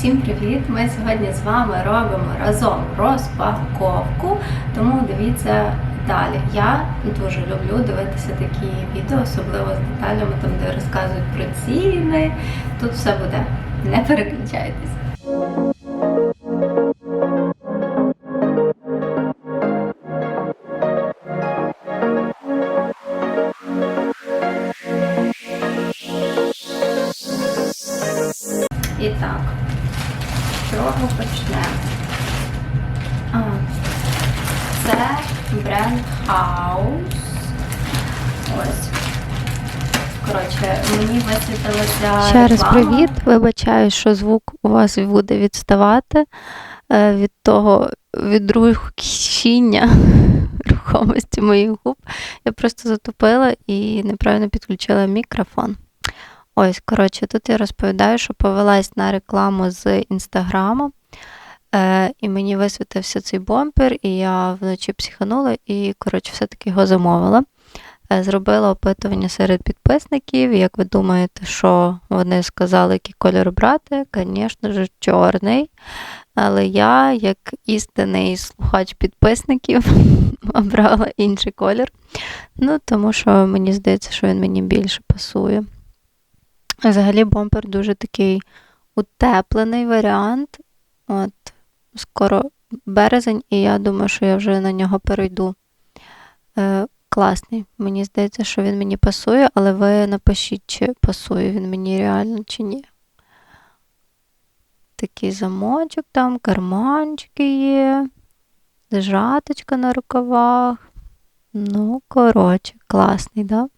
Всім привіт! Ми сьогодні з вами робимо разом розпаковку, тому дивіться далі. Я дуже люблю дивитися такі відео, особливо з деталями, там де розказують про ціни. Тут все буде. Не переключайтесь. З почнемо? А, це бренд House. Ось. Коротше, мені висвітилося. Ще раз привіт. Вибачаю, що звук у вас буде відставати е, від того відрухіння рухомості моїх губ. Я просто затупила і неправильно підключила мікрофон. Ось, коротше, тут я розповідаю, що повелась на рекламу з інстаграму. Е, і мені висвітився цей бомпер, і я вночі психанула і, коротше, все-таки його замовила. Е, Зробила опитування серед підписників. Як ви думаєте, що вони сказали, який кольор брати? Звісно ж, чорний. Але я, як істинний слухач підписників, обрала інший колір. Ну, тому що мені здається, що він мені більше пасує. Взагалі, бомпер дуже такий утеплений варіант. От, скоро березень, і я думаю, що я вже на нього перейду. Е, класний. Мені здається, що він мені пасує, але ви напишіть, чи пасує він мені реально, чи ні. Такий замочок там, карманчики є, зжаточка на рукавах. Ну, коротше, класний, да?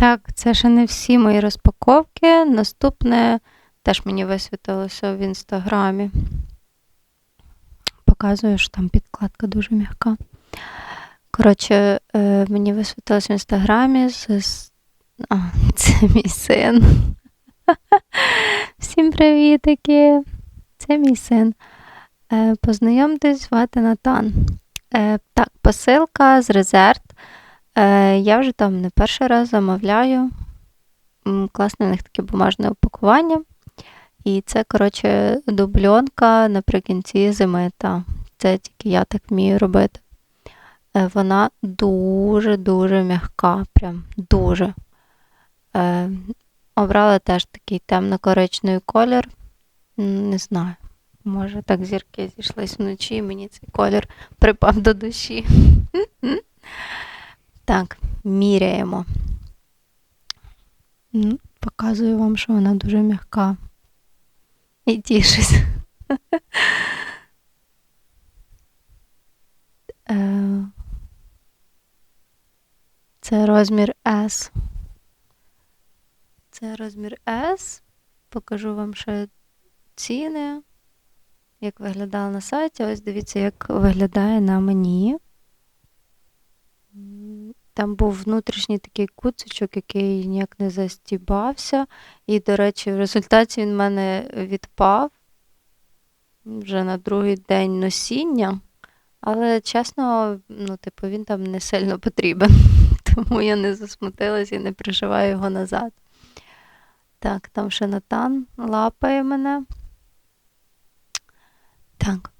Так, це ще не всі мої розпаковки. Наступне теж мені висвітилося в інстаграмі. Показую, що там підкладка дуже м'яка. Коротше, е, мені висвітилося в інстаграмі з- А, це мій син. Всім привітики! Це мій син. Е, Познайомтесь, звати Натан. Е, Так, посилка з резерв. Е, Я вже там не перший раз замовляю. Класне в них таке бумажне опакування. І це, коротше, дубльонка наприкінці зими. Та. Це тільки я так вмію робити. Е, Вона дуже-дуже м'яка. Прям дуже. Е, Обрала теж такий темно-коричневий колір. Не знаю. Може, так зірки зійшлись вночі, і мені цей колір припав до душі. Так, міряємо. Показую вам, що вона дуже м'яка. І тішусь. Е, Це розмір S. Це розмір S. Покажу вам ще ціни, як виглядала на сайті. Ось дивіться, як виглядає на мені. Там був внутрішній такий куцичок, який ніяк не застібався. І, до речі, в результаті він в мене відпав вже на другий день носіння. Але чесно, ну, типу, він там не сильно потрібен. Тому я не засмутилась і не пришиваю його назад. Так, там ще Натан лапає мене. Так.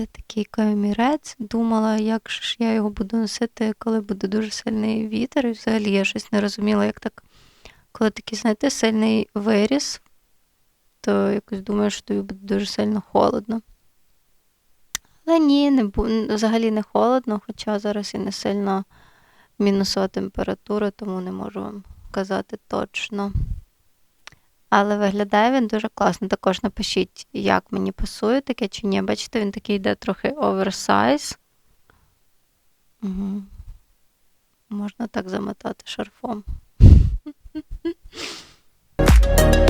Це такий камірець. Думала, як ж я його буду носити, коли буде дуже сильний вітер. І взагалі я щось не розуміла, як так, коли такий, знаєте, сильний виріс, то якось думаю, що тобі буде дуже сильно холодно. Але ні, не бу... взагалі не холодно, хоча зараз і не сильно мінусова температура, тому не можу вам казати точно. Але виглядає він дуже класно. Також напишіть, як мені пасує таке чи ні. Бачите, він такий йде трохи оверсайз. Угу. Можна так замотати шарфом.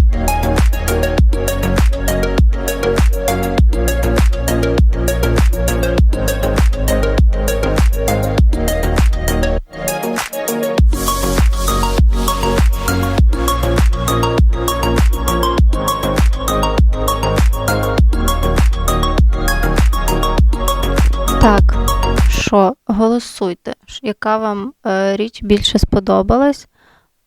що, голосуйте, яка вам е, річ більше сподобалась.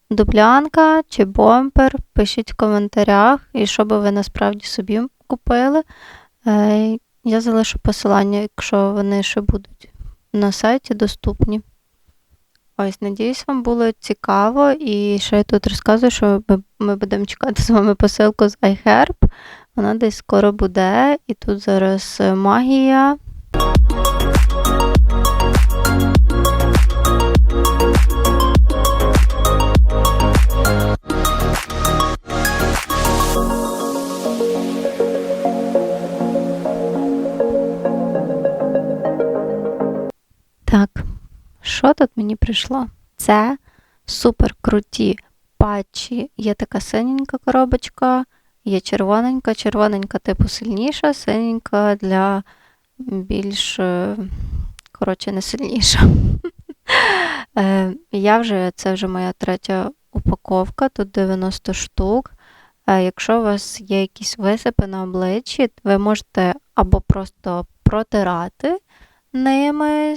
Дублянка чи бомпер? Пишіть в коментарях, і що би ви насправді собі купили. Е, я залишу посилання, якщо вони ще будуть на сайті доступні. Ось, надіюсь, вам було цікаво. І ще я тут розказую, що ми, ми будемо чекати з вами посилку з iHerb. Вона десь скоро буде. І тут зараз е, магія. Що тут мені прийшло? Це супер круті патчі. Є така синенька коробочка, є червоненька, червоненька типу сильніша, синенька для більш, е, коротше, не сильніша. Е, Я вже, це вже моя третя упаковка, тут 90 штук. Е, Якщо у вас є якісь висипи на обличчі, ви можете або просто протирати ними,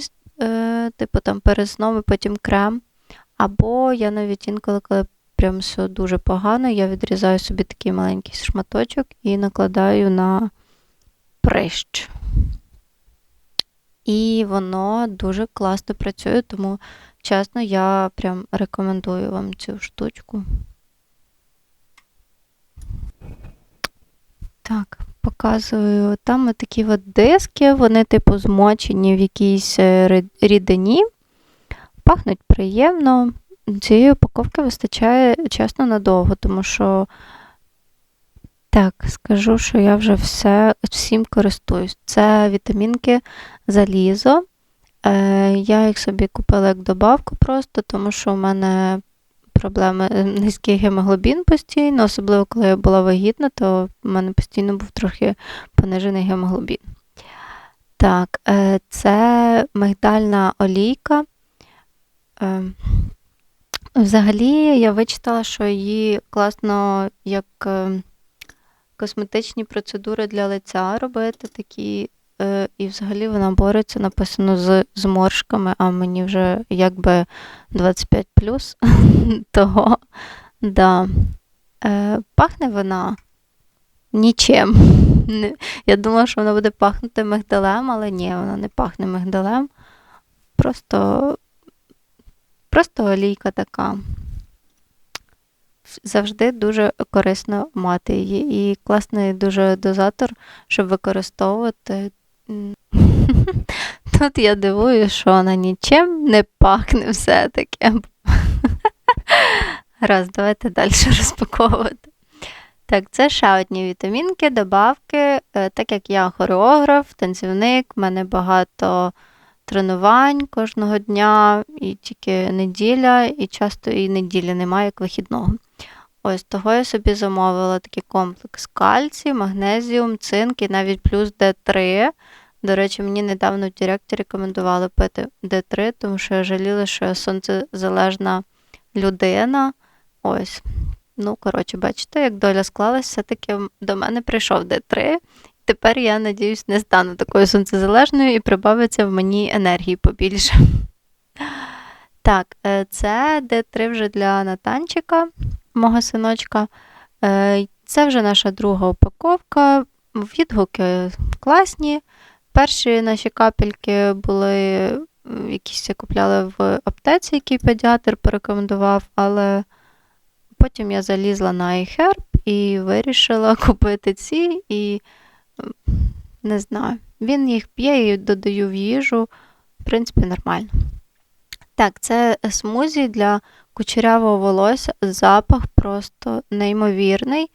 типу там перед сном і потім крем. Або я навіть інколи, коли прям все дуже погано, я відрізаю собі такий маленький шматочок і накладаю на прищ. І воно дуже класно працює, тому чесно, я прям рекомендую вам цю штучку. Так, показую. Там такі от диски, вони типу змочені в якійсь е, рідині. Пахнуть приємно. Цієї упаковки вистачає, чесно, надовго, тому що так, скажу, що я вже все, всім користуюсь. Це вітамінки залізо. Е, я їх собі купила як добавку просто, тому що у мене проблеми е, низький гемоглобін постійно, особливо коли я була вагітна, то в мене постійно був трохи понижений гемоглобін. Так, е, це мигдальна олійка. Е, Взагалі, я вичитала, що її класно як косметичні процедури для лиця робити такі. Е, І взагалі вона бореться, написано з зморшками, а мені вже якби 25 того. Да. Е, Пахне вона нічим. Я думала, що вона буде пахнути мигдалем, але ні, вона не пахне мигдалем. Просто, просто олійка така. Завжди дуже корисно мати її. І класний дуже дозатор, щоб використовувати. Тут я дивую, що вона нічим не пахне все-таки. Раз, давайте далі розпаковувати. Так, це ще одні вітамінки, добавки. Е, Так як я хореограф, танцівник, в мене багато тренувань кожного дня, і тільки неділя, і часто і неділі немає як вихідного. Ось того я собі замовила такий комплекс кальцій, магнезіум, цинк і навіть плюс Д3. До речі, мені недавно в Директі рекомендували пити Д3, тому що я жаліла, що я сонцезалежна людина. Ось. Ну, коротше, бачите, як доля склалась, все-таки до мене прийшов Д3. Тепер я, надіюсь, не стану такою сонцезалежною і прибавиться в мені енергії побільше. Так, е, це Д3 вже для Натанчика, мого синочка. Е, Це вже наша друга упаковка. Відгуки класні. Перші наші капельки були якісь купляли в аптеці, який педіатр порекомендував, але потім я залізла на iHerb і вирішила купити ці, і не знаю, він їх п'є і додаю в їжу. В принципі, нормально. Так, це смузі для кучерявого волосся. Запах просто неймовірний.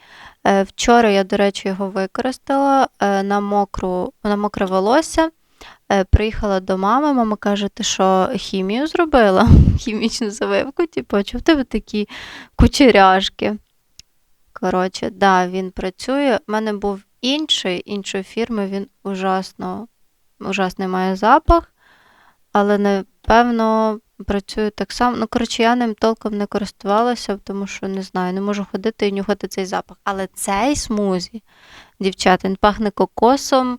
Е, Вчора я, до речі, його використала е, на, мокру, на мокре волосся. Е, Приїхала до мами, мама каже, ти що хімію зробила? Хімічну завивку, типу, чого в тебе такі кучеряшки? Коротше, да, він працює. У мене був інший, іншої фірми, він ужасно, ужасний має запах, але напевно працює так само. Ну, коротше, я ним толком не користувалася, тому що не знаю, не можу ходити і нюхати цей запах. Але цей смузі, дівчата, він пахне кокосом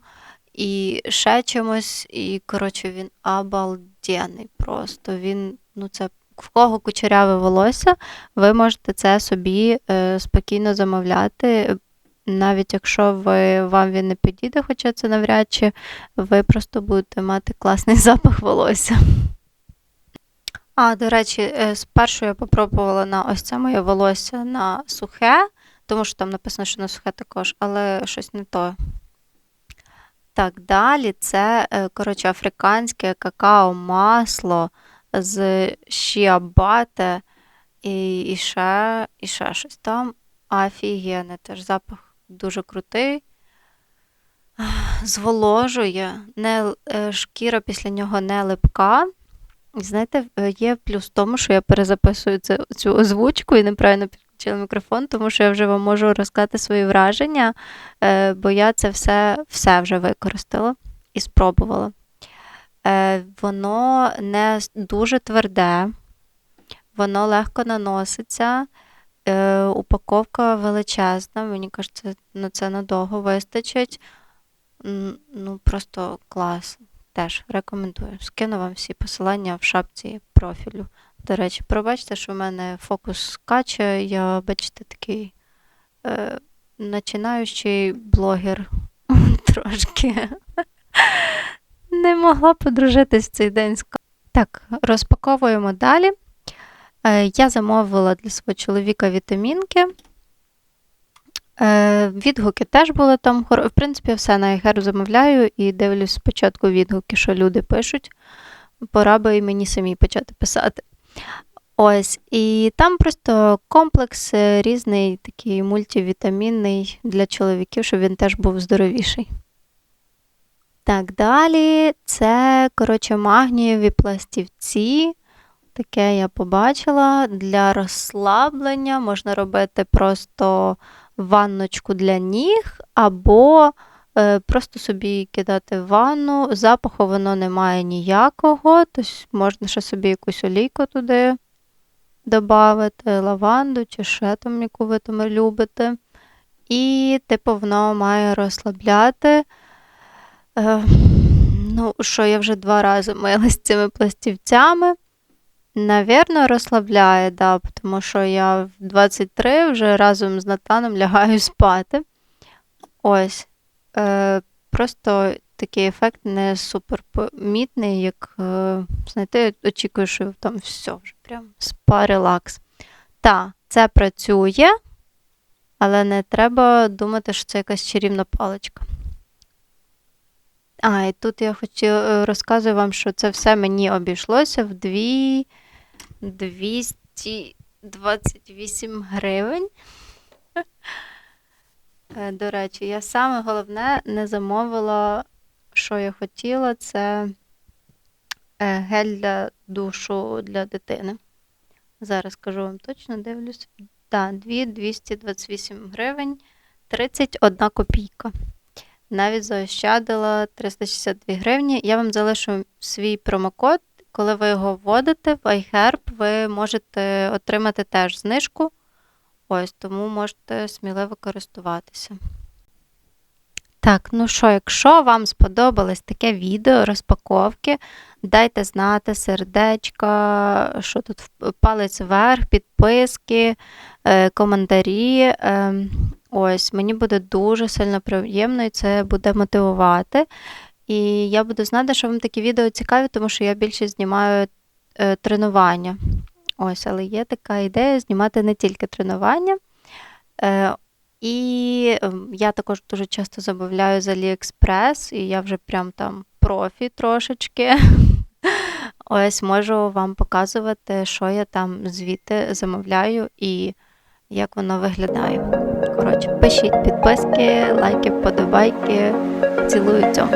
і ще чимось. І, коротше, він обалденний просто. Він, ну, це в кого кучеряве волосся, ви можете це собі е, спокійно замовляти. Навіть якщо ви, вам він не підійде, хоча це навряд чи, ви просто будете мати класний запах волосся. А, до речі, е, спершу я попробувала на ось це моє волосся на сухе, тому що там написано, що на сухе також, але щось не то. Так, далі це, е, коротше, африканське какао-масло з шіабате і, і, ще, і ще щось там. Офігенне, теж запах дуже крутий. Зволожує, не, е, шкіра після нього не липка. Знаєте, е, є плюс в тому, що я перезаписую це, цю озвучку і неправильно підключила мікрофон, тому що я вже вам можу розказати свої враження, е, бо я це все, все вже використала і спробувала. Воно не дуже тверде, воно легко наноситься. Е, Упаковка величезна, мені кажеться, на це надовго вистачить. Ну, просто клас. Теж рекомендую. Скину вам всі посилання в шапці профілю. До речі, пробачте, що в мене фокус скаче. Я, бачите, такий е, починаючий блогер трошки. Не могла подружитись цей день Так, розпаковуємо далі. Е, Я замовила для свого чоловіка вітамінки. Е, Відгуки теж були там. В принципі, все на iHerb замовляю і дивлюсь спочатку відгуки, що люди пишуть. Пора би і мені самій почати писати. Ось, і там просто комплекс е, різний, такий мультивітамінний для чоловіків, щоб він теж був здоровіший. Так, далі це, коротше, магнієві пластівці. Таке я побачила. Для розслаблення можна робити просто ванночку для ніг, або е, просто собі кидати в ванну. Запаху воно не має ніякого, тобто можна ще собі якусь олійку туди додати, лаванду чи ще там, яку ви там любите. І, типу, воно має розслабляти. Е, ну, що я вже два рази милась цими пластівцями. Навірно, розслабляє, да, тому що я в 23 вже разом з Натаном лягаю спати. Ось. Е, просто такий ефект не супер помітний, як, е, знаєте, очікую, що там все вже прям спа релакс. Та, це працює, але не треба думати, що це якась чарівна паличка. А, і тут я хочу е, розказую вам, що це все мені обійшлося в дві 228 гривень. Е, До речі, я саме головне не замовила, що я хотіла, це е, гель для душу для дитини. Зараз кажу вам точно, дивлюсь. Так, 228 гривень 31 копійка. Навіть заощадила 362 гривні. Я вам залишу свій промокод. Коли ви його вводите в iHerb, ви можете отримати теж знижку. Ось, тому можете сміливо користуватися. Так, ну що, якщо вам сподобалось таке відео розпаковки, дайте знати сердечка, що тут палець вверх, підписки, е, коментарі. Ем, Ось, мені буде дуже сильно приємно і це буде мотивувати. І я буду знати, що вам такі відео цікаві, тому що я більше знімаю е, тренування. Ось, але є така ідея знімати не тільки тренування. Е, і ем, я також дуже часто замовляю з AliExpress, і я вже прям там профі трошечки. Ось можу вам показувати, що я там звідти замовляю і як воно виглядає. Коротше, пишіть підписки, лайки, вподобайки. Цілую цьому.